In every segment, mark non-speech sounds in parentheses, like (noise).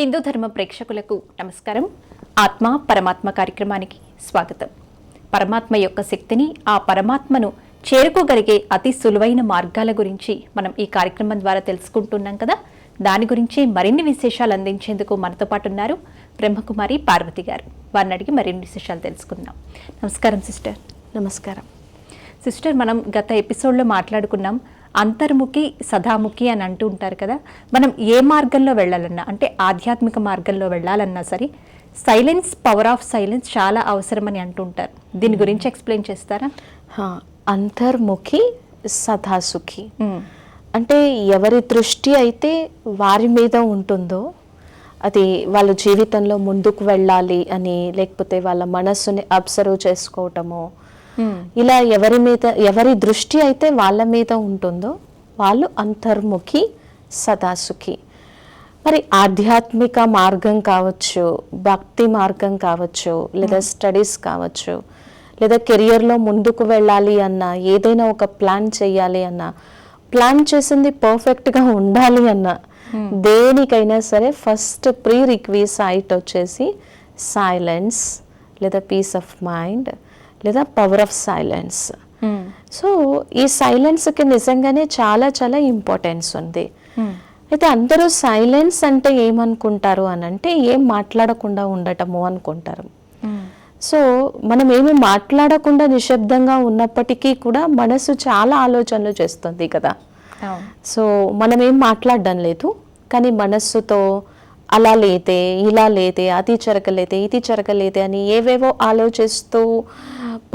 హిందూ ధర్మ ప్రేక్షకులకు నమస్కారం. ఆత్మ పరమాత్మ కార్యక్రమానికి స్వాగతం. పరమాత్మ యొక్క శక్తిని ఆ పరమాత్మను చేరుకోగలిగే అతి సులువైన మార్గాల గురించి మనం ఈ కార్యక్రమం ద్వారా తెలుసుకుంటున్నాం కదా? దాని గురించి మరిన్ని విశేషాలు అందించేందుకు మనతో పాటు ఉన్నారు బ్రహ్మకుమారి పార్వతి గారు. వారిని అడిగి మరిన్ని విశేషాలు తెలుసుకుందాం. నమస్కారం సిస్టర్. నమస్కారం. సిస్టర్ మనం గత ఎపిసోడ్లో మాట్లాడుకున్నాం అంతర్ముఖి సదాముఖి అని అంటూ ఉంటారు కదా. మనం ఏ మార్గంలో వెళ్ళాలన్నా అంటే ఆధ్యాత్మిక మార్గంలో వెళ్ళాలన్నా సరే సైలెన్స్ పవర్ ఆఫ్ సైలెన్స్ చాలా అవసరమని అంటుంటారు దీని గురించి ఎక్స్ప్లెయిన్ చేస్తారా? అంతర్ముఖి సదాసుఖి అంటే ఎవరి దృష్టి అయితే వారి మీద ఉంటుందో అది వాళ్ళ జీవితంలో ముందుకు వెళ్ళాలి అని లేకపోతే వాళ్ళ మనస్సుని అబ్జర్వ్ చేసుకోవటము ఇలా ఎవరి మీద ఎవరి దృష్టి అయితే వాళ్ళ మీద ఉంటుందో వాళ్ళు అంతర్ముఖి సదాసుఖి. మరి ఆధ్యాత్మిక మార్గం కావచ్చు భక్తి మార్గం కావచ్చు లేదా స్టడీస్ కావచ్చు లేదా కెరియర్లో ముందుకు వెళ్ళాలి అన్నా ఏదైనా ఒక ప్లాన్ చేయాలి అన్నా ప్లాన్ చేసింది పర్ఫెక్ట్గా ఉండాలి అన్నా దేనికైనా సరే ఫస్ట్ ప్రీ రిక్విసైట్ వచ్చేసి సైలెన్స్ లేదా పీస్ ఆఫ్ మైండ్ లేదా పవర్ ఆఫ్ సైలెన్స్ సో ఈ సైలెన్స్కి నిజంగానే చాలా చాలా ఇంపార్టెన్స్ ఉంది. అయితే అందరూ సైలెన్స్ అంటే ఏమనుకుంటారు అని అంటే ఏం మాట్లాడకుండా ఉండటము అనుకుంటారు. సో మనం ఏమి మాట్లాడకుండా నిశ్శబ్దంగా ఉన్నప్పటికీ కూడా మనసు చాలా ఆలోచనలు చేస్తుంది కదా. సో మనం ఏం మాట్లాడడం లేదు కానీ మనస్సుతో అలా లేతే ఇలా లేతే అది జరగలేదే ఇది జరగలేదే అని ఏవేవో ఆలోచిస్తూ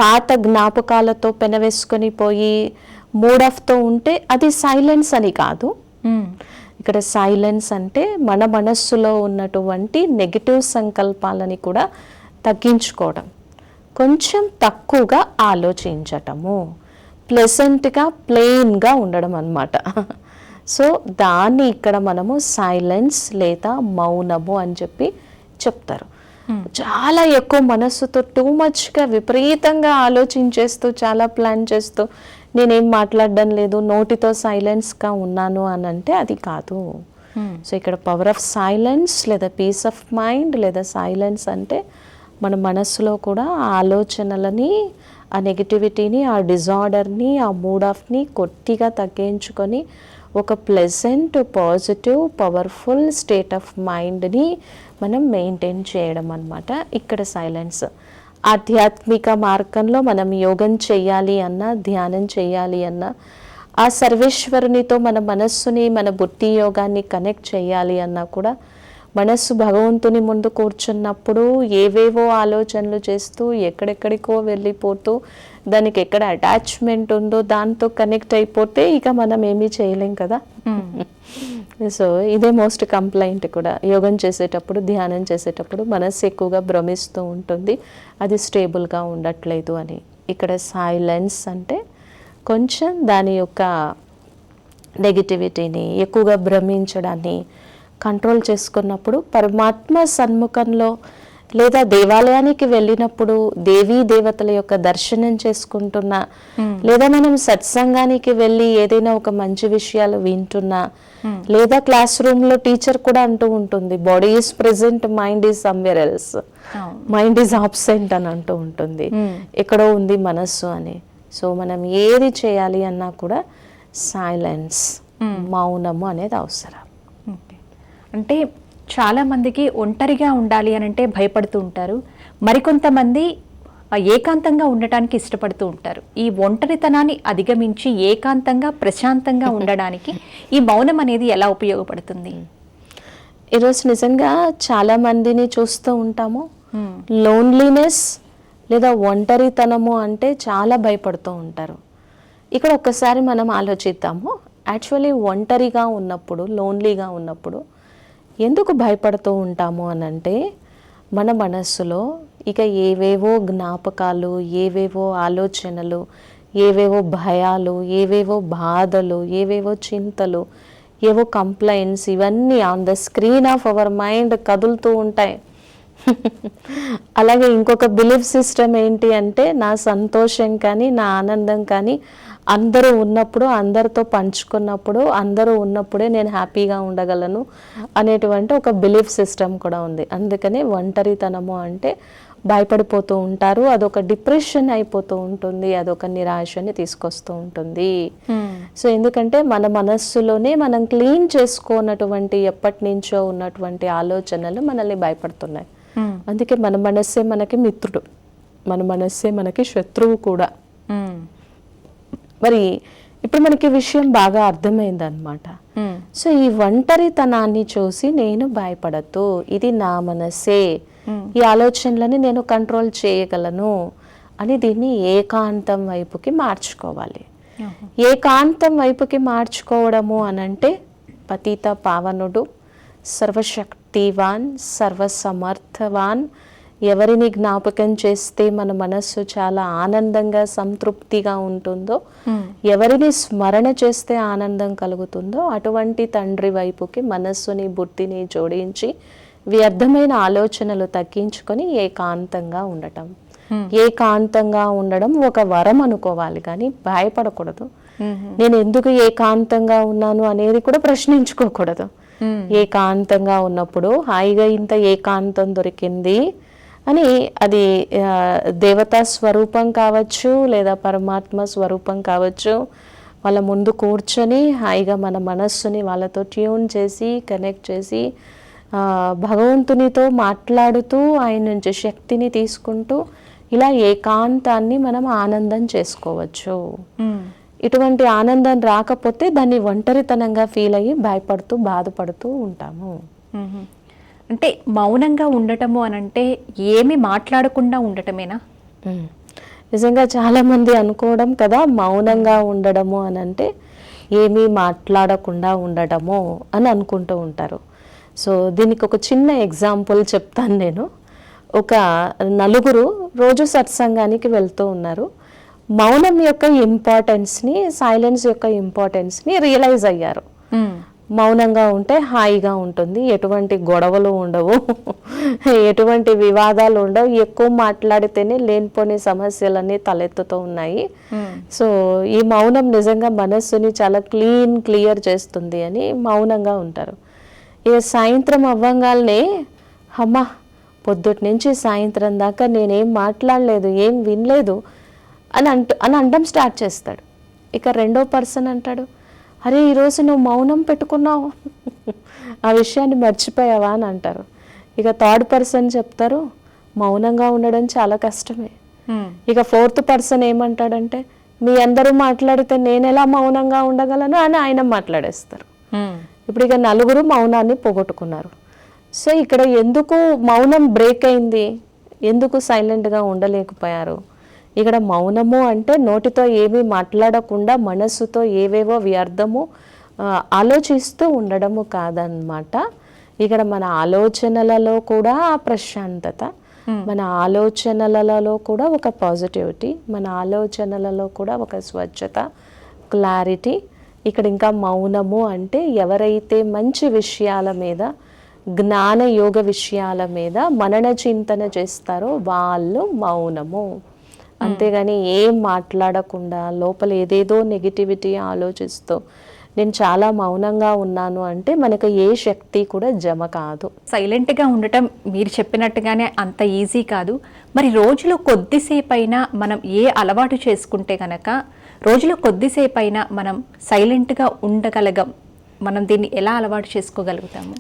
పాత జ్ఞాపకాలతో పెనవేసుకొని పోయి మూడ్ ఆఫ్తో ఉంటే అది సైలెన్స్ అని కాదు. ఇక్కడ సైలెన్స్ అంటే మన మనస్సులో ఉన్నటువంటి నెగిటివ్ సంకల్పాలని కూడా తగ్గించుకోవడం. కొంచెం తక్కువగా ఆలోచించటము. ప్లెసెంట్గా ప్లెయిన్గా ఉండడం అన్నమాట. సో దాన్ని ఇక్కడ మనము సైలెన్స్ లేదా మౌనము అని చెప్పి చెప్తారు. చాలా ఎక్కువ మనస్సుతో టూ మచ్గా విపరీతంగా ఆలోచించేస్తూ చాలా ప్లాన్ చేస్తూ నేనేం మాట్లాడడం లేదు నోటితో సైలెన్స్గా ఉన్నాను అని అంటే అది కాదు. సో ఇక్కడ పవర్ ఆఫ్ సైలెన్స్ లేదా పీస్ ఆఫ్ మైండ్ లేదా సైలెన్స్ అంటే మన మనస్సులో కూడా ఆ ఆలోచనలని ఆ నెగిటివిటీని ఆ డిజార్డర్ని ఆ మూడ్ ఆఫ్ని కొద్దిగా తగ్గించుకొని ఒక pleasant positive powerful state of మైండ్ని మనం మెయింటైన్ చేయడం అనమాట ఇక్కడ సైలెన్స్ ఆధ్యాత్మిక మార్గంలో మనం యోగం చేయాలి అన్నా ధ్యానం చేయాలి అన్నా ఆ సర్వేశ్వరునితో మన మనస్సుని మన బుద్ధి యోగాన్ని కనెక్ట్ చేయాలి అన్నా కూడా మనస్సు భగవంతుని ముందు కూర్చున్నప్పుడు ఏవేవో ఆలోచనలు చేస్తూ ఎక్కడెక్కడికో వెళ్ళిపోతూ దానికి ఎక్కడ అటాచ్మెంట్ ఉందో దాంతో కనెక్ట్ అయిపోతే ఇక మనం ఏమీ చేయలేం కదా. (laughs) సో ఇదే మోస్ట్ కంప్లైంట్ కూడా. యోగం చేసేటప్పుడు ధ్యానం చేసేటప్పుడు మనస్సు ఎక్కువగా భ్రమిస్తూ ఉంటుంది. అది స్టేబుల్గా ఉండట్లేదు అని. ఇక్కడ సైలెన్స్ అంటే కొంచెం దాని యొక్క నెగిటివిటీని ఎక్కువగా భ్రమించడాన్ని కంట్రోల్ చేసుకున్నప్పుడు పరమాత్మ సన్ముఖంలో లేదా దేవాలయానికి వెళ్ళినప్పుడు దేవీ దేవతల యొక్క దర్శనం చేసుకుంటున్నా లేదా మనం సత్సంగానికి వెళ్ళి ఏదైనా ఒక మంచి విషయాలు వింటున్నా లేదా క్లాస్ రూమ్లో టీచర్ కూడా అంటూ ఉంటుంది body is present mind is somewhere else mind is absent అని అంటూ ఉంటుంది. ఎక్కడో ఉంది మనస్సు అని. సో మనం ఏది చేయాలి అన్నా కూడా సైలెన్స్ మౌనము అనేది అవసరం. అంటే చాలా మందికి ఒంటరిగా ఉండాలి అని అంటే భయపడుతూ ఉంటారు. మరికొంతమంది ఏకాంతంగా ఉండటానికి ఇష్టపడుతూ ఉంటారు. ఈ ఒంటరితనాన్ని అధిగమించి ఏకాంతంగా ప్రశాంతంగా (laughs) ఉండడానికి ఈ మౌనం అనేది ఎలా ఉపయోగపడుతుంది? ఈరోజు నిజంగా చాలా మందిని చూస్తూ ఉంటాము. లోన్లీనెస్ లేదా ఒంటరితనము అంటే చాలా భయపడుతూ ఉంటారు. ఇక్కడ ఒక్కసారి మనం ఆలోచిద్దాము. యాక్చువల్లీ ఒంటరిగా ఉన్నప్పుడు లోన్లీగా ఉన్నప్పుడు ఎందుకు భయపడుతూ ఉంటాము అని అంటే మన మనస్సులో ఇక ఏవేవో జ్ఞాపకాలు ఏవేవో ఆలోచనలు ఏవేవో భయాలు ఏవేవో బాధలు ఏవేవో చింతలు ఏవో కంప్లైంట్స్ ఇవన్నీ on the screen of our mind కదులుతూ ఉంటాయి. (laughs) అలాగే ఇంకొక బిలీఫ్ సిస్టమ్ ఏంటి అంటే నా సంతోషం కానీ నా ఆనందం కానీ అందరూ ఉన్నప్పుడు అందరితో పంచుకున్నప్పుడు అందరూ ఉన్నప్పుడే నేను హ్యాపీగా ఉండగలను అనేటువంటి ఒక బిలీఫ్ సిస్టమ్ కూడా ఉంది. అందుకనే ఒంటరితనము అంటే భయపడిపోతూ ఉంటారు అదొక డిప్రెషన్ అయిపోతూ ఉంటుంది అదొక నిరాశని తీసుకొస్తూ ఉంటుంది. సో ఎందుకంటే మన మనస్సులోనే మనం క్లీన్ చేసుకోనటువంటి ఎప్పటి నుంచో ఉన్నటువంటి ఆలోచనలు మనల్ని భయపడుతున్నాయి. అందుకే మన మనస్సే మనకి మిత్రుడు మన మనస్సే మనకి శత్రువు కూడా. మరి ఇప్పుడు మనకి విషయం బాగా అర్థమైంది అనమాట సో ఈ ఒంటరితనాన్ని చూసి నేను భయపడద్దు ఇది నా మనసే ఈ ఆలోచనలని నేను కంట్రోల్ చేయగలను అని దీన్ని ఏకాంతం వైపుకి మార్చుకోవాలి. ఏకాంతం వైపుకి మార్చుకోవడము అనంటే పతిత పావనుడు సర్వశక్తివాన్ సర్వసమర్థవాన్ ఎవరిని జ్ఞాపకం చేస్తే మన మనస్సు చాలా ఆనందంగా సంతృప్తిగా ఉంటుందో ఎవరిని స్మరణ చేస్తే ఆనందం కలుగుతుందో అటువంటి తండ్రి వైపుకి మనస్సుని బుద్ధిని జోడించి వ్యర్థమైన ఆలోచనలు తగ్గించుకొని ఏకాంతంగా ఉండటం. ఏకాంతంగా ఉండడం ఒక వరం అనుకోవాలి కానీ భయపడకూడదు. నేను ఎందుకు ఏకాంతంగా ఉన్నాను అనేది కూడా ప్రశ్నించుకోకూడదు. ఏకాంతంగా ఉన్నప్పుడు హాయిగా ఇంత ఏకాంతం దొరికింది అని అది దేవతా స్వరూపం కావచ్చు లేదా పరమాత్మ స్వరూపం కావచ్చు వాళ్ళ ముందు కూర్చొని హాయిగా మన మనస్సుని వాళ్ళతో ట్యూన్ చేసి కనెక్ట్ చేసి భగవంతునితో మాట్లాడుతూ ఆయన నుంచి శక్తిని తీసుకుంటూ ఇలా ఏకాంతాన్ని మనం ఆనందం చేసుకోవచ్చు. ఇటువంటి ఆనందం రాకపోతే దాన్ని ఒంటరితనంగా ఫీల్ అయ్యి భయపడుతూ బాధపడుతూ ఉంటాము. అంటే మౌనంగా ఉండటము అనంటే ఏమి మాట్లాడకుండా ఉండటమేనా. నిజంగా చాలా మంది అనుకోవడం కదా మౌనంగా ఉండడము అని అంటే ఏమీ మాట్లాడకుండా ఉండడము అని అనుకుంటూ ఉంటారు. సో దీనికి ఒక చిన్న ఎగ్జాంపుల్ చెప్తాను నేను. ఒక నలుగురు రోజు సత్సంగానికి వెళ్తూ ఉన్నారు. మౌనం యొక్క ఇంపార్టెన్స్ని సైలెన్స్ యొక్క ఇంపార్టెన్స్ని రియలైజ్ అయ్యారు. మౌనంగా ఉంటే హాయిగా ఉంటుంది. ఎటువంటి గొడవలు ఉండవు. ఎటువంటి వివాదాలు ఉండవు. ఎక్కువ మాట్లాడితేనే లేనిపోని సమస్యలన్నీ తలెత్తుతూ ఉన్నాయి. సో ఈ మౌనం నిజంగా మనస్సుని చాలా క్లీన్ క్లియర్ చేస్తుంది అని మౌనంగా ఉంటారు. ఇక సాయంత్రం అవ్వంగానే అమ్మా పొద్దుటి నుంచి సాయంత్రం దాకా నేనేం మాట్లాడలేదు ఏం వినలేదు అని అంట అని అంటం స్టార్ట్ చేస్తాడు. ఇక రెండో పర్సన్ అంటాడు అరే ఈరోజు నువ్వు మౌనం పెట్టుకున్నావు. ఆ విషయాన్ని మర్చిపోయావా అని అంటారు. ఇక థర్డ్ పర్సన్ చెప్తారు మౌనంగా ఉండడం చాలా కష్టమే. ఇక ఫోర్త్ పర్సన్ ఏమంటాడంటే మీ అందరూ మాట్లాడితే నేను ఎలా మౌనంగా ఉండగలను అని ఆయన మాట్లాడేస్తారు. ఇప్పుడు ఇక నలుగురు మౌనాన్ని పోగొట్టుకున్నారు. సో ఇక్కడ ఎందుకు మౌనం బ్రేక్ అయింది? ఎందుకు సైలెంట్గా ఉండలేకపోయారు? ఇక్కడ మౌనము అంటే నోటితో ఏమీ మాట్లాడకుండా మనస్సుతో ఏవేవో వ్యర్థము ఆలోచిస్తూ ఉండడము కాదనమాట ఇక్కడ మన ఆలోచనలలో కూడా ఆ ప్రశాంతత మన ఆలోచనలలో కూడా ఒక పాజిటివిటీ మన ఆలోచనలలో కూడా ఒక స్వచ్ఛత క్లారిటీ ఇక్కడ ఇంకా మౌనము అంటే ఎవరైతే మంచి విషయాల మీద జ్ఞాన యోగ విషయాల మీద మనన చింతన చేస్తారో వాళ్ళు మౌనము. అంతేగాని ఏం మాట్లాడకుండా లోపల ఏదేదో నెగిటివిటీ ఆలోచిస్తూ నేను చాలా మౌనంగా ఉన్నాను అంటే మనకు ఏ శక్తి కూడా జమ కాదు. సైలెంట్గా ఉండటం మీరు చెప్పినట్టుగానే అంత ఈజీ కాదు. మరి రోజులో కొద్దిసేపు అయినా మనం ఏ అలవాటు చేసుకుంటే కనుక రోజులో కొద్దిసేపు అయినా మనం సైలెంట్గా ఉండగలగం. మనం దీన్ని ఎలా అలవాటు చేసుకోగలుగుతాము?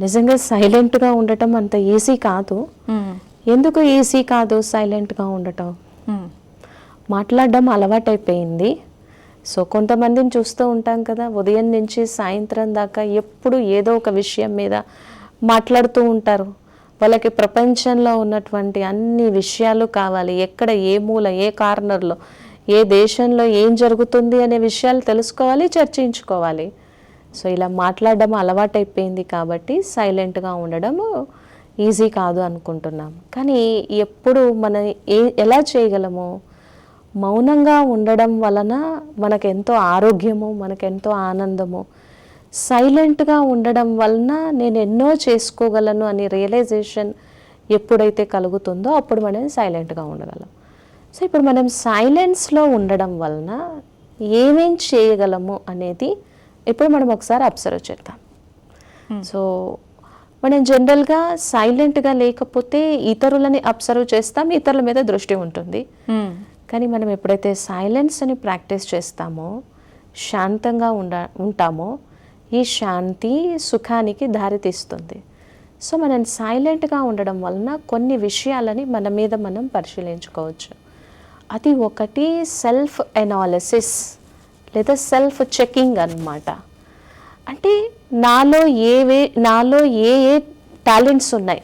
నిజంగా సైలెంట్గా ఉండటం అంత ఈజీ కాదు. మ్మ్. ఎందుకు ఈజీ కాదు సైలెంట్గా ఉండటం. మాట్లాడడం అలవాటైపోయింది. సో కొంతమందిని చూస్తూ ఉంటాం కదా ఉదయం నుంచి సాయంత్రం దాకా ఎప్పుడు ఏదో ఒక విషయం మీద మాట్లాడుతూ ఉంటారు. వాళ్ళకి ప్రపంచంలో ఉన్నటువంటి అన్ని విషయాలు కావాలి. ఎక్కడ ఏ మూల ఏ కార్నర్లో ఏ దేశంలో ఏం జరుగుతుంది అనే విషయాలు తెలుసుకోవాలి చర్చించుకోవాలి. సో ఇలా మాట్లాడడం అలవాటైపోయింది కాబట్టి సైలెంట్గా ఉండడము ఈజీ కాదు అనుకుంటున్నాం. కానీ ఎప్పుడు మన ఏ ఎలా చేయగలము మౌనంగా ఉండడం వలన మనకెంతో ఆరోగ్యము మనకెంతో ఆనందము సైలెంట్గా ఉండడం వలన నేను ఎన్నో చేసుకోగలను అని రియలైజేషన్ ఎప్పుడైతే కలుగుతుందో అప్పుడు మనం సైలెంట్గా ఉండగలం. సో ఇప్పుడు మనం సైలెన్స్లో ఉండడం వలన ఏమేం చేయగలము అనేది ఇప్పుడు మనం ఒకసారి అబ్జర్వ్ చేద్దాం. సో మనం జనరల్గా సైలెంట్గా లేకపోతే ఇతరులని అబ్జర్వ్ చేస్తాం ఇతరుల మీద దృష్టి ఉంటుంది. కానీ మనం ఎప్పుడైతే సైలెన్స్ అని ప్రాక్టీస్ చేస్తామో శాంతంగా ఉండ ఉంటామో ఈ శాంతి సుఖానికి దారితీస్తుంది. సో మనం సైలెంట్గా ఉండడం వలన కొన్ని విషయాలని మన మీద మనం పరిశీలించుకోవచ్చు. అది ఒకటి సెల్ఫ్ ఎనాలిసిస్ లేదా సెల్ఫ్ చెకింగ్ అన్నమాట. అంటే నాలో ఏవే నాలో ఏ ఏ టాలెంట్స్ ఉన్నాయి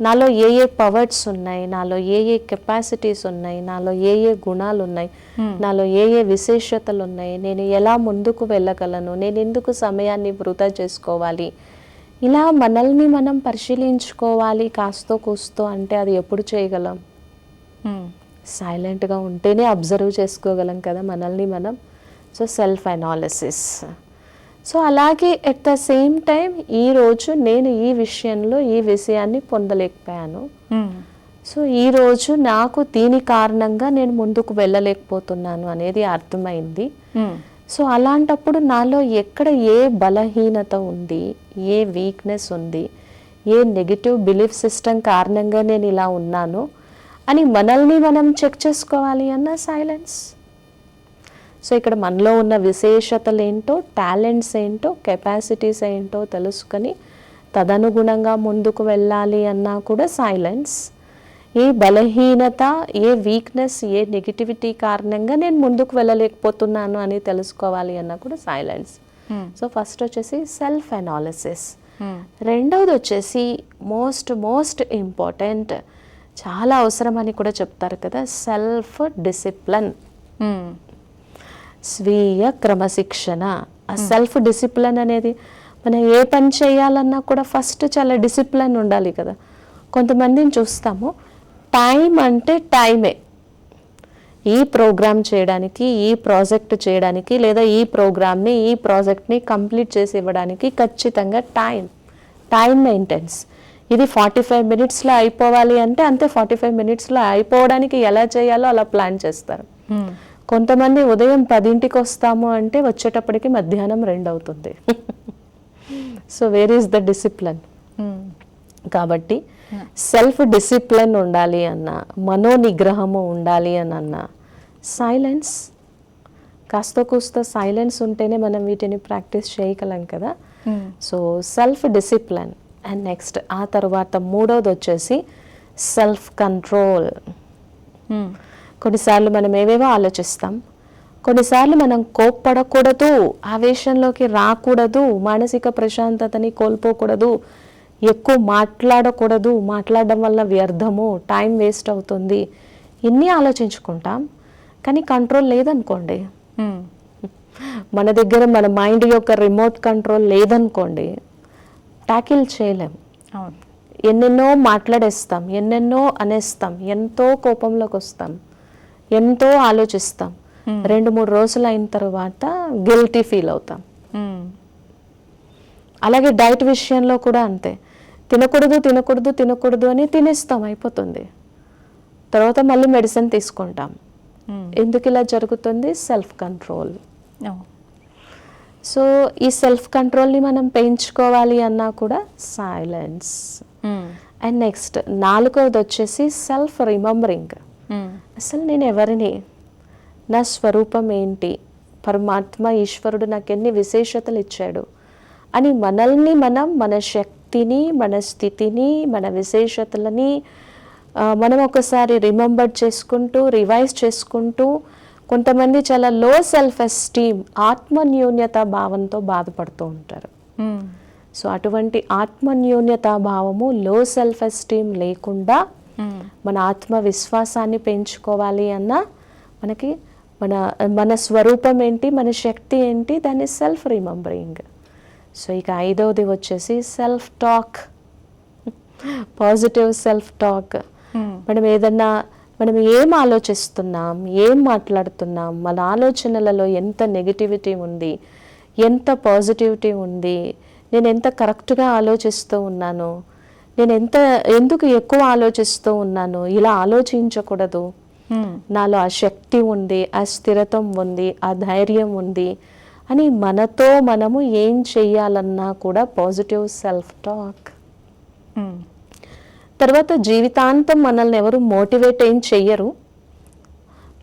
నాలో ఏ ఏ పవర్స్ ఉన్నాయి నాలో ఏ ఏ కెపాసిటీస్ ఉన్నాయి నాలో ఏ ఏ గుణాలు ఉన్నాయి నాలో ఏ ఏ విశేషతలు ఉన్నాయి నేను ఎలా ముందుకు వెళ్ళగలను నేను ఎందుకు సమయాన్ని వృధా చేసుకోవాలి? ఇలా మనల్ని మనం పరిశీలించుకోవాలి కాస్తో కూస్తో అంటే అది ఎప్పుడు చేయగలం? సైలెంట్గా ఉంటేనే అబ్జర్వ్ చేసుకోగలం కదా మనల్ని మనం. సో సెల్ఫ్ అనాలిసిస్ సో అలాగే ఎట్ ద సేమ్ టైం ఈరోజు నేను ఈ విషయంలో ఈ విషయాన్ని పొందలేకపోయాను. సో ఈరోజు నాకు దీని కారణంగా నేను ముందుకు వెళ్ళలేకపోతున్నాను అనేది అర్థమైంది. సో అలాంటప్పుడు నాలో ఎక్కడ ఏ బలహీనత ఉంది ఏ వీక్నెస్ ఉంది ఏ నెగిటివ్ బిలీఫ్ సిస్టమ్ కారణంగా నేను ఇలా ఉన్నాను అని మనల్ని మనం చెక్ చేసుకోవాలి అన్న సైలెన్స్ సో ఇక్కడ మనలో ఉన్న విశేషతలు ఏంటో టాలెంట్స్ ఏంటో కెపాసిటీస్ ఏంటో తెలుసుకొని తదనుగుణంగా ముందుకు వెళ్ళాలి అన్నా కూడా సైలెన్స్ ఏ బలహీనత ఏ వీక్నెస్ ఏ నెగిటివిటీ కారణంగా నేను ముందుకు వెళ్ళలేకపోతున్నాను అని తెలుసుకోవాలి అన్నా కూడా సైలెన్స్ సో ఫస్ట్ వచ్చేసి సెల్ఫ్ అనాలిసిస్ రెండవది వచ్చేసి మోస్ట్ మోస్ట్ ఇంపార్టెంట్ చాలా అవసరం అని కూడా చెప్తారు కదా సెల్ఫ్ డిసిప్లిన్ స్వీయ క్రమశిక్షణ. ఆ సెల్ఫ్ డిసిప్లిన్ అనేది మనం ఏ పని చేయాలన్నా కూడా ఫస్ట్ చాలా డిసిప్లిన్ ఉండాలి కదా. కొంతమందిని చూస్తాము టైం అంటే టైమే ఈ ప్రోగ్రామ్ చేయడానికి ఈ ప్రాజెక్ట్ చేయడానికి లేదా ఈ ప్రోగ్రామ్ని ఈ ప్రాజెక్ట్ని కంప్లీట్ చేసి ఇవ్వడానికి ఖచ్చితంగా టైం టైం మెయింటెన్స్ ఇది ఫార్టీ ఫైవ్ మినిట్స్లో అయిపోవాలి అంటే అంతే ఫార్టీ ఫైవ్ మినిట్స్లో అయిపోవడానికి ఎలా చేయాలో అలా ప్లాన్ చేస్తారు. కొంతమంది ఉదయం పదింటికి వస్తాము అంటే వచ్చేటప్పటికి మధ్యాహ్నం రెండు అవుతుంది (laughs) so where is the discipline కాబట్టి సెల్ఫ్ డిసిప్లిన్ ఉండాలి అన్న మనో నిగ్రహము ఉండాలి అని అన్న సైలెన్స్ కాస్త కూస్త సైలెన్స్ ఉంటేనే మనం వీటిని ప్రాక్టీస్ చేయగలం కదా. So self discipline and next ఆ తర్వాత మూడోది వచ్చేసి సెల్ఫ్ కంట్రోల్ కొన్నిసార్లు మనం ఏవేవో ఆలోచిస్తాం. కొన్నిసార్లు మనం కోప్పడకూడదు ఆవేశంలోకి రాకూడదు మానసిక ప్రశాంతతని కోల్పోకూడదు ఎక్కువ మాట్లాడకూడదు మాట్లాడడం వల్ల వ్యర్థము టైం వేస్ట్ అవుతుంది. ఇన్ని ఆలోచించుకుంటాం. కానీ కంట్రోల్ లేదనుకోండి. మన దగ్గర మన మైండ్ యొక్క రిమోట్ కంట్రోల్ లేదనుకోండి ట్యాకిల్ చేయలేం. ఎన్నెన్నో మాట్లాడేస్తాం ఎన్నెన్నో అనేస్తాం ఎంతో కోపంలోకి వస్తాం. ఎంతో ఆలోచిస్తాం. రెండు మూడు రోజులు అయిన తర్వాత గిల్టీ ఫీల్ అవుతాం. అలాగే డైట్ విషయంలో కూడా అంతే. తినకూడదు తినకూడదు తినకూడదు అని తినేస్తాం అయిపోతుంది. తర్వాత మళ్ళీ మెడిసిన్ తీసుకుంటాం. ఎందుకు ఇలా జరుగుతుంది? సెల్ఫ్ కంట్రోల్ సో ఈ సెల్ఫ్ కంట్రోల్ని మనం పెంచుకోవాలి అన్నా కూడా సైలెన్స్ అండ్ నెక్స్ట్ నాలుగవది వచ్చేసి సెల్ఫ్ రిమెంబరింగ్ అసలు నేను ఎవరిని? నా స్వరూపం ఏంటి? పరమాత్మ ఈశ్వరుడు నాకు ఎన్ని విశేషతలు ఇచ్చాడు? అని మనల్ని మనం మన శక్తిని మన స్థితిని మన విశేషతలని మనం ఒకసారి రిమెంబర్ చేసుకుంటూ రివైజ్ చేసుకుంటూ కొంతమంది చాలా లో సెల్ఫ్ ఎస్టీమ్ ఆత్మన్యూన్యత భావంతో బాధపడుతూ ఉంటారు. సో అటువంటి ఆత్మన్యూన్యత భావము లో సెల్ఫ్ ఎస్టీమ్ లేకుండా మన ఆత్మవిశ్వాసాన్ని పెంచుకోవాలి అన్న మనకి మన మన స్వరూపం ఏంటి మన శక్తి ఏంటి దాన్ని సెల్ఫ్ రిమెంబరింగ్ సో ఇక ఐదవది వచ్చేసి self talk positive self talk మనం ఏదన్నా మనం ఏం ఆలోచిస్తున్నాం ఏం మాట్లాడుతున్నాం మన ఆలోచనలలో ఎంత నెగిటివిటీ ఉంది ఎంత పాజిటివిటీ ఉంది నేను ఎంత కరెక్ట్గా ఆలోచిస్తూ ఉన్నాను నేను ఎంత ఎందుకు ఎక్కువ ఆలోచిస్తూ ఉన్నాను ఇలా ఆలోచించకూడదు. నాలో ఆ శక్తి ఉంది ఆ స్థిరత్వం ఉంది ఆ ధైర్యం ఉంది అని మనతో మనము ఏం చెయ్యాలన్నా కూడా పాజిటివ్ సెల్ఫ్ టాక్. తర్వాత జీవితాంతం మనల్ని ఎవరు మోటివేట్ ఏం చెయ్యరు.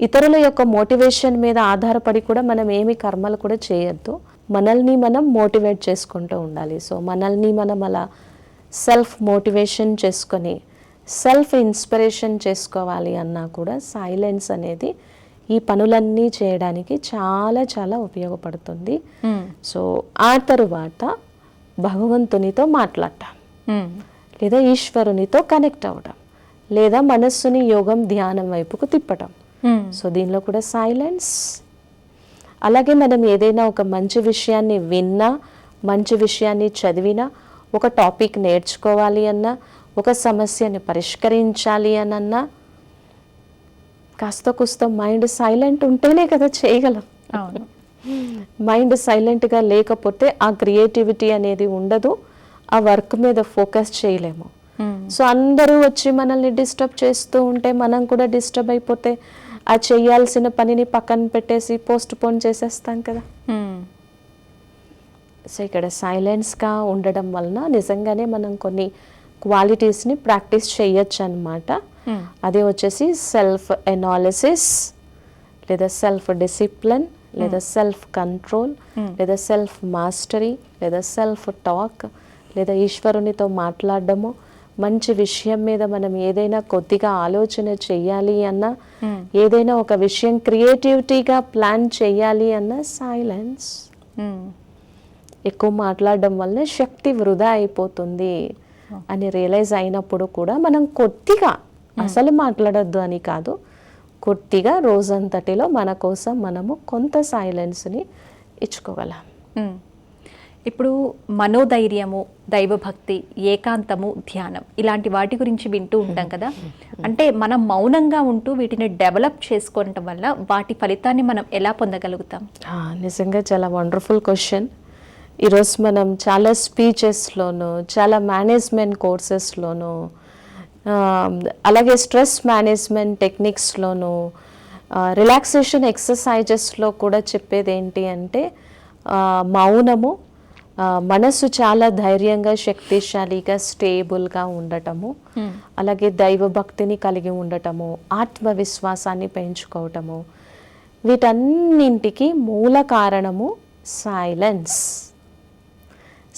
ఇతరుల యొక్క మోటివేషన్ మీద ఆధారపడి కూడా మనం ఏమి కర్మలు కూడా చేయొద్దు. మనల్ని మనం మోటివేట్ చేసుకుంటూ ఉండాలి. సో మనల్ని మనం అలా సెల్ఫ్ మోటివేషన్ చేసుకొని సెల్ఫ్ ఇన్స్పిరేషన్ చేసుకోవాలి అన్నా కూడా సైలెన్స్ అనేది ఈ పనులన్నీ చేయడానికి చాలా చాలా ఉపయోగపడుతుంది Hmm. సో ఆ తరువాత భగవంతునితో మాట్లాడటం Hmm. లేదా ఈశ్వరునితో కనెక్ట్ అవ్వడం లేదా మనస్సుని యోగం ధ్యానం వైపుకు తిప్పటం Hmm. సో దీనిలో కూడా సైలెన్స్ అలాగే మనం ఏదైనా ఒక మంచి విషయాన్ని విన్నా మంచి విషయాన్ని చదివినా ఒక టాపిక్ నేర్చుకోవాలి అన్నా ఒక సమస్యని పరిష్కరించాలి అనన్నా కాస్త కుస్త మైండ్ సైలెంట్ ఉంటేనే కదా చేయగలం అవును మైండ్ సైలెంట్గా లేకపోతే ఆ క్రియేటివిటీ అనేది ఉండదు ఆ వర్క్ మీద ఫోకస్ చేయలేము. సో అందరూ వచ్చి మనల్ని డిస్టర్బ్ చేస్తూ ఉంటే మనం కూడా డిస్టర్బ్ అయిపోతే ఆ చేయాల్సిన పనిని పక్కన పెట్టేసి పోస్ట్ పోన్ చేసేస్తాం కదా. సో ఇక్కడ సైలెన్స్గా ఉండడం వలన నిజంగానే మనం కొన్ని క్వాలిటీస్ని ప్రాక్టీస్ చేయొచ్చు అనమాట. అదే వచ్చేసి సెల్ఫ్ ఎనాలిసిస్ లేదా సెల్ఫ్ డిసిప్లిన్ లేదా సెల్ఫ్ కంట్రోల్ లేదా సెల్ఫ్ మాస్టరీ లేదా సెల్ఫ్ టాక్ లేదా ఈశ్వరునితో మాట్లాడడము మంచి విషయం మీద మనం ఏదైనా కొద్దిగా ఆలోచన చెయ్యాలి అన్నా. ఏదైనా ఒక విషయం క్రియేటివిటీగా ప్లాన్ చేయాలి అన్న సైలెన్స్. ఎక్కువ మాట్లాడడం వల్ల శక్తి వృధా అయిపోతుంది అని రియలైజ్ అయినప్పుడు కూడా మనం కొద్దిగా అసలు మాట్లాడొద్దు అని కాదు కొద్దిగా రోజంతటిలో మన కోసం మనము కొంత సైలెన్స్ని ఇచ్చుకోగలం. ఇప్పుడు మనోధైర్యము దైవభక్తి ఏకాంతము ధ్యానం ఇలాంటి వాటి గురించి వింటూ ఉంటాం కదా. అంటే మనం మౌనంగా ఉంటూ వీటిని డెవలప్ చేసుకోవటం వల్ల వాటి ఫలితాన్ని మనం ఎలా పొందగలుగుతాం? నిజంగా చాలా వండర్ఫుల్ క్వశ్చన్. ఈరోజు మనం చాలా స్పీచెస్లోను చాలా మేనేజ్మెంట్ కోర్సెస్లోను అలాగే స్ట్రెస్ మేనేజ్మెంట్ టెక్నిక్స్లోను రిలాక్సేషన్ ఎక్సర్సైజెస్లో కూడా చెప్పేది ఏంటి అంటే మౌనము మనసు చాలా ధైర్యంగా శక్తిశాలిగా స్టేబుల్గా ఉండటము అలాగే దైవభక్తిని కలిగి ఉండటము ఆత్మవిశ్వాసాన్ని పెంచుకోవటము వీటన్నింటికి మూల కారణము సైలెన్స్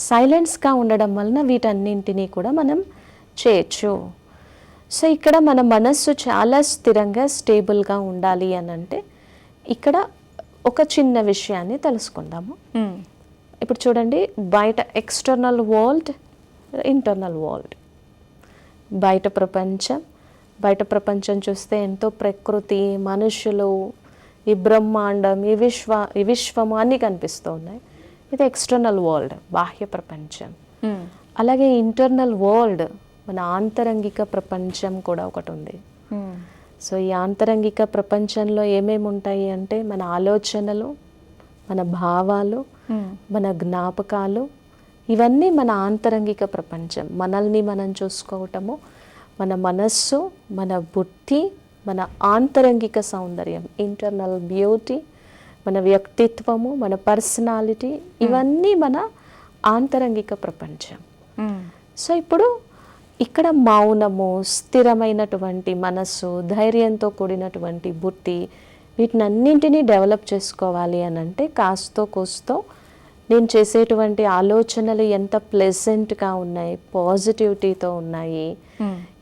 సైలెన్స్గా ఉండడం వలన వీటన్నింటినీ కూడా మనం చేయొచ్చు. సో ఇక్కడ మన మనస్సు చాలా స్థిరంగా స్టేబుల్గా ఉండాలి అని అంటే ఇక్కడ ఒక చిన్న విషయాన్ని తెలుసుకుందాము. ఇప్పుడు చూడండి బయట ఎక్స్టర్నల్ వరల్డ్ ఇంటర్నల్ వరల్డ్ బయట ప్రపంచం బయట ప్రపంచం చూస్తే ఎంతో ప్రకృతి మనుషులు ఈ బ్రహ్మాండం ఈ విశ్వ ఈ విశ్వము అన్నీ కనిపిస్తూ ఉన్నాయి. ఇది ఎక్స్టర్నల్ వరల్డ్ బాహ్య ప్రపంచం Hmm. అలాగే ఇంటర్నల్ వరల్డ్ మన ఆంతరంగిక ప్రపంచం కూడా ఒకటి ఉంది Hmm. సో ఈ ఆంతరంగిక ప్రపంచంలో ఏమేమి ఉంటాయి అంటే మన ఆలోచనలు మన భావాలు Hmm. మన జ్ఞాపకాలు ఇవన్నీ మన ఆంతరంగిక ప్రపంచం మనల్ని మనం చూసుకోవటము మన మనస్సు మన బుద్ధి మన ఆంతరంగిక సౌందర్యం ఇంటర్నల్ బ్యూటీ మన వ్యక్తిత్వము మన పర్సనాలిటీ ఇవన్నీ మన ఆంతరంగిక ప్రపంచం. సో ఇప్పుడు ఇక్కడ మౌనము స్థిరమైనటువంటి మనస్సు ధైర్యంతో కూడినటువంటి బుద్ధి వీటినన్నింటినీ డెవలప్ చేసుకోవాలి అని అంటే కాస్తో కూస్తో నేను చేసేటువంటి ఆలోచనలు ఎంత ప్లెజెంట్గా ఉన్నాయి పాజిటివిటీతో ఉన్నాయి.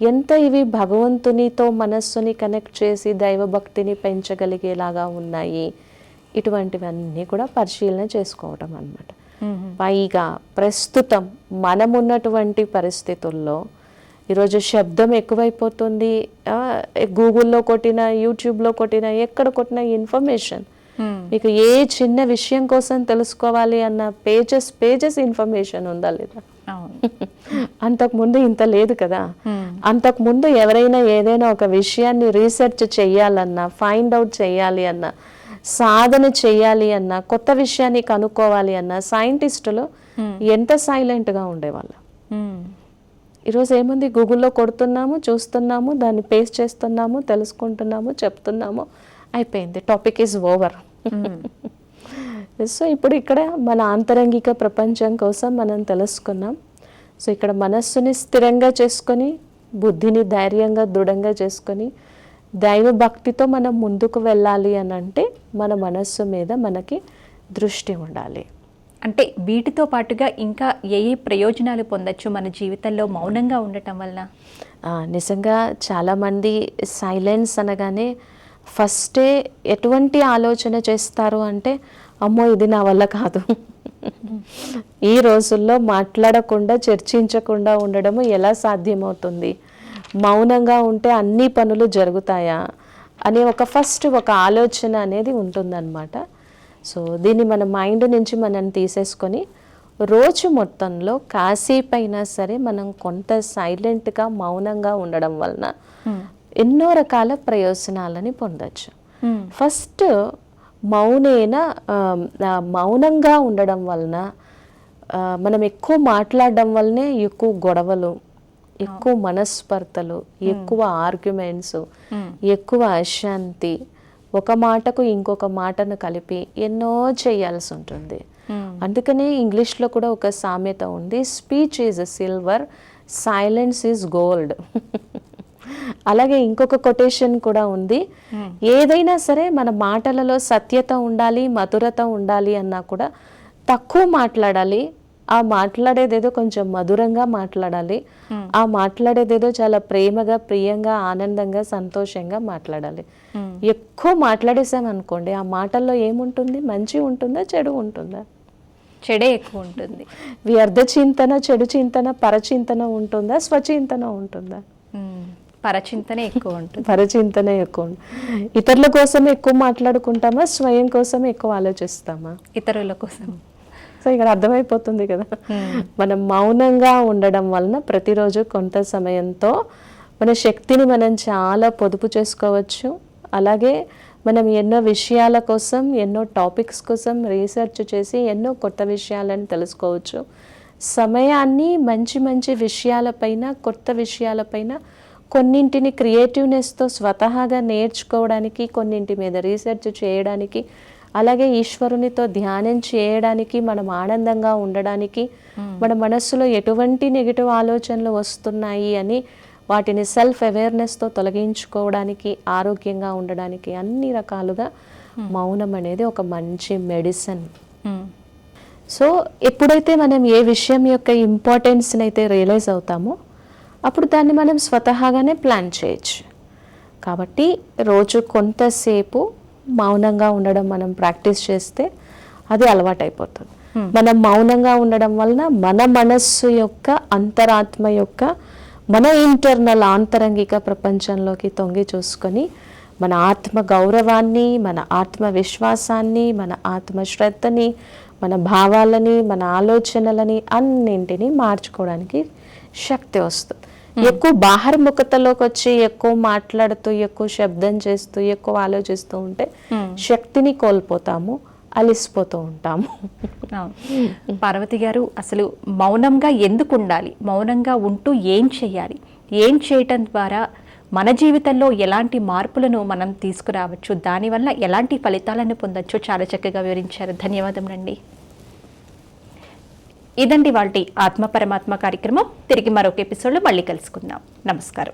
ఎంత ఇవి భగవంతునితో మనస్సుని కనెక్ట్ చేసి దైవభక్తిని పెంచగలిగేలాగా ఉన్నాయి ఇటువంటివన్నీ కూడా పరిశీలన చేసుకోవటం అన్నమాట Hmm. పైగా ప్రస్తుతం మనమున్నటువంటి పరిస్థితుల్లో ఈరోజు శబ్దం ఎక్కువైపోతుంది గూగుల్లో కొట్టిన యూట్యూబ్లో కొట్టిన ఎక్కడ కొట్టిన ఇన్ఫర్మేషన్. మీకు ఏ చిన్న విషయం కోసం తెలుసుకోవాలి అన్న పేజెస్ పేజెస్ ఇన్ఫర్మేషన్ ఉందా లేదా అవును (laughs) అంతకుముందు ఇంత లేదు కదా Hmm. అంతకుముందు ఎవరైనా ఏదైనా ఒక విషయాన్ని రీసెర్చ్ చేయాలన్నా ఫైండ్ అవుట్ చేయాలి అన్నా సాధన చేయాలి అన్నా కొత్త విషయాన్ని కనుక్కోవాలి అన్నా సైంటిస్టులు ఎంత సైలెంట్గా ఉండేవాళ్ళు? Hmm. ఈరోజు ఏముంది? గూగుల్లో కొడుతున్నాము చూస్తున్నాము దాన్ని పేస్ట్ చేస్తున్నాము తెలుసుకుంటున్నాము చెప్తున్నాము అయిపోయింది. Topic is over. సో ఇప్పుడు ఇక్కడ మన ఆంతరంగిక ప్రపంచం కోసం మనం తెలుసుకున్నాం. సో ఇక్కడ మనస్సుని స్థిరంగా చేసుకొని బుద్ధిని ధైర్యంగా దృఢంగా చేసుకొని దైవ భక్తితో మనం ముందుకు వెళ్ళాలి అని అంటే మన మనస్సు మీద మనకి దృష్టి ఉండాలి. అంటే వీటితో పాటుగా ఇంకా ఏ ఏ ప్రయోజనాలు పొందొచ్చు మన జీవితంలో మౌనంగా ఉండటం వలన? నిజంగా చాలామంది సైలెన్స్ అనగానే ఫస్టే ఎటువంటి ఆలోచన చేస్తారు అంటే అమ్మో ఇది నా వల్ల కాదు. ఈ రోజుల్లో మాట్లాడకుండా చర్చించకుండా ఉండడము ఎలా సాధ్యమవుతుంది? మౌనంగా ఉంటే అన్ని పనులు జరుగుతాయా అనే ఒక ఫస్ట్ ఒక ఆలోచన అనేది ఉంటుందన్నమాట. సో దీన్ని మన మైండ్ నుంచి మనం తీసేసుకొని రోజు మొత్తంలో కాసేపు అయినా సరే మనం కొంత సైలెంట్గా మౌనంగా ఉండడం వలన ఎన్నో రకాల ప్రయోజనాలని పొందొచ్చు. ఫస్ట్ మౌనేన మౌనంగా ఉండడం వలన మనం ఎక్కువ మాట్లాడడం వల్లనే ఎక్కువ గొడవలు ఎక్కువ మనస్పర్ధలు ఎక్కువ ఆర్గ్యుమెంట్స్ ఎక్కువ అశాంతి ఒక మాటకు ఇంకొక మాటను కలిపి ఎన్నో చేయాల్సి ఉంటుంది. అందుకనే ఇంగ్లీష్లో కూడా ఒక సామెత ఉంది speech is silver silence is gold అలాగే ఇంకొక కొటేషన్ కూడా ఉంది ఏదైనా సరే మన మాటలలో సత్యత ఉండాలి మధురత ఉండాలి అన్నా కూడా తక్కువ మాట్లాడాలి ఆ మాట్లాడేదేదో కొంచెం మధురంగా మాట్లాడాలి. ఆ మాట్లాడేదేదో చాలా ప్రేమగా ప్రియంగా ఆనందంగా సంతోషంగా మాట్లాడాలి. ఎక్కువ మాట్లాడేసాం అనుకోండి ఆ మాటల్లో ఏముంటుంది? మంచి ఉంటుందా? చెడు ఉంటుందా? చెడే ఎక్కువ ఉంటుంది. వ్యర్థ చింతన చెడు చింతన పరచింతన ఉంటుందా? స్వచింతన ఉంటుందా? ఉమ్, పరచింతనే ఎక్కువ ఉంటుంది. పరచింతన ఎక్కువ. ఇతరుల కోసం ఎక్కువ మాట్లాడుకుంటామా? స్వయం కోసం ఎక్కువ ఆలోచిస్తామా? ఇతరుల కోసం. సో ఇక్కడ అర్థమైపోతుంది కదా. మనం మౌనంగా ఉండడం వలన ప్రతిరోజు కొంత సమయంతో మన శక్తిని మనం చాలా పొదుపు చేసుకోవచ్చు. అలాగే మనం ఎన్నో విషయాల కోసం ఎన్నో టాపిక్స్ కోసం రీసెర్చ్ చేసి ఎన్నో కొత్త విషయాలను తెలుసుకోవచ్చు. సమయాన్ని మంచి మంచి విషయాలపైన కొత్త విషయాలపైన కొన్నింటిని క్రియేటివ్నెస్తో స్వతహాగా నేర్చుకోవడానికి కొన్నింటి మీద రీసెర్చ్ చేయడానికి అలాగే ఈశ్వరునితో ధ్యానం చేయడానికి మనం ఆనందంగా ఉండడానికి మన మనస్సులో ఎటువంటి నెగిటివ్ ఆలోచనలు వస్తున్నాయి అని వాటిని సెల్ఫ్ అవేర్నెస్తో తొలగించుకోవడానికి ఆరోగ్యంగా ఉండడానికి అన్ని రకాలుగా మౌనం అనేది ఒక మంచి మెడిసిన్ సో ఎప్పుడైతే మనం ఏ విషయం యొక్క ఇంపార్టెన్స్ని అయితే రియలైజ్ అవుతామో అప్పుడు దాన్ని మనం స్వతహాగానే ప్లాన్ చేయొచ్చు. కాబట్టి రోజు కొంతసేపు మౌనంగా ఉండడం మనం ప్రాక్టీస్ చేస్తే అది అలవాటైపోతుంది. మనం మౌనంగా ఉండడం వలన మన మనస్సు యొక్క అంతరాత్మ యొక్క మన ఇంటర్నల్ ఆంతరంగిక ప్రపంచంలోకి తొంగి చూసుకొని మన ఆత్మ గౌరవాన్ని మన ఆత్మ విశ్వాసాన్ని మన ఆత్మ శ్రద్ధని మన భావాలని మన ఆలోచనలని అన్నింటినీ మార్చుకోవడానికి శక్తి వస్తుంది. ఎక్కువ బాహర్ముఖతలోకి వచ్చి ఎక్కువ మాట్లాడుతూ ఎక్కువ శబ్దం చేస్తూ ఎక్కువ ఆలోచిస్తూ ఉంటే శక్తిని కోల్పోతాము అలిసిపోతూ ఉంటాము. పార్వతి గారు అసలు మౌనంగా ఎందుకు ఉండాలి? మౌనంగా ఉంటూ ఏం చేయాలి? ఏం చేయటం ద్వారా మన జీవితంలో ఎలాంటి మార్పులను మనం తీసుకురావచ్చు? దానివల్ల ఎలాంటి ఫలితాలను పొందొచ్చు? చాలా చక్కగా వివరించారు. ధన్యవాదములండి. ఇదండి వాళ్ళ ఆత్మ పరమాత్మ కార్యక్రమం. తిరిగి మరొక ఎపిసోడ్లో మళ్ళీ కలుసుకుందాం. నమస్కారం.